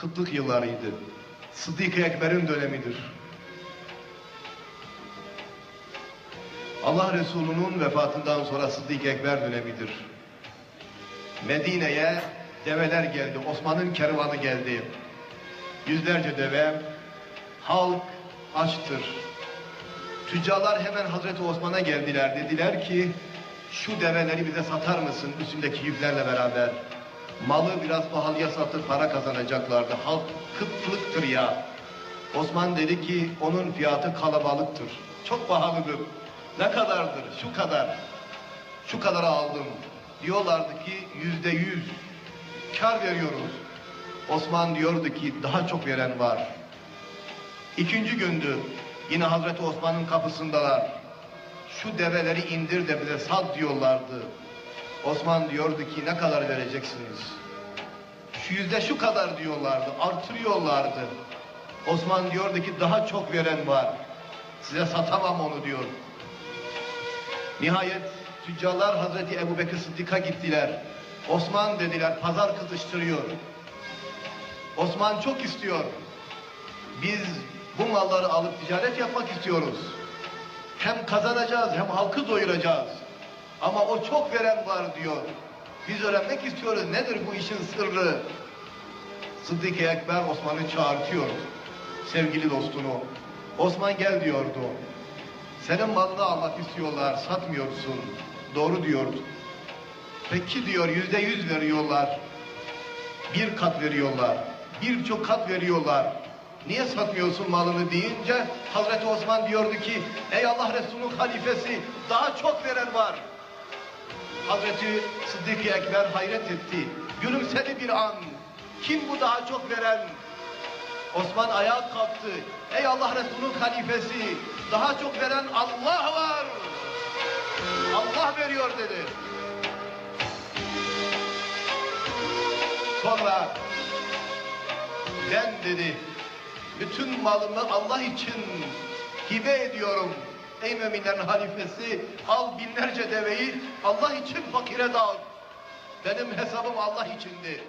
kıtlık yıllarıydı. Sıddık-ı Ekber'in dönemidir. Allah Resulü'nün vefatından sonra Sıddık-ı Ekber dönemidir. Medine'ye develer geldi. Osman'ın kervanı geldi. Yüzlerce deve. Halk açtır. Tüccarlar hemen Hazreti Osman'a geldiler. Dediler ki şu develeri bize satar mısın üstündeki yüklerle beraber? Malı biraz pahalıya satıp para kazanacaklardı. Halk kıtlıktır ya. Osman dedi ki onun fiyatı kalabalıktır. Çok pahalıdır. Ne kadardır? Şu kadar. Şu kadar aldım. Diyorlardı ki yüzde yüz kar veriyoruz. Osman diyordu ki daha çok veren var. İkinci gündü. Yine Hazreti Osman'ın kapısındalar. Şu develeri indir de bize sat diyorlardı. Osman diyordu ki ne kadar vereceksiniz? Şu yüzde şu kadar diyorlardı. Artırıyorlardı. Osman diyordu ki daha çok veren var. Size satamam onu diyor. Nihayet tüccarlar Hazreti Ebu Bekir Sıddık'a gittiler. Osman dediler pazar kızıştırıyor. Osman çok istiyor. Biz bu malları alıp ticaret yapmak istiyoruz. Hem kazanacağız hem halkı doyuracağız. Ama o çok veren var diyor. Biz öğrenmek istiyoruz nedir bu işin sırrı? Sıddık-ı Ekber Osman'ı çağırtıyor. Sevgili dostunu. Osman gel diyordu. Senin malını almak istiyorlar, satmıyorsun. Doğru diyordu. Peki diyor yüzde yüz veriyorlar. Bir kat veriyorlar. Birçok kat veriyorlar. Niye satmıyorsun malını deyince Hazreti Osman diyordu ki ey Allah Resulü'nün halifesi daha çok veren var. Hazreti Sıddık-ı Ekber hayret etti. Gülümsedi bir an. Kim bu daha çok veren? Osman ayağa kalktı. Ey Allah Resulü'nün halifesi daha çok veren Allah var. Allah veriyor dedi. Sonra ben dedi bütün malımı Allah için hibe ediyorum. Ey müminlerin halifesi al binlerce deveyi Allah için fakire dağıt. Benim hesabım Allah içindi.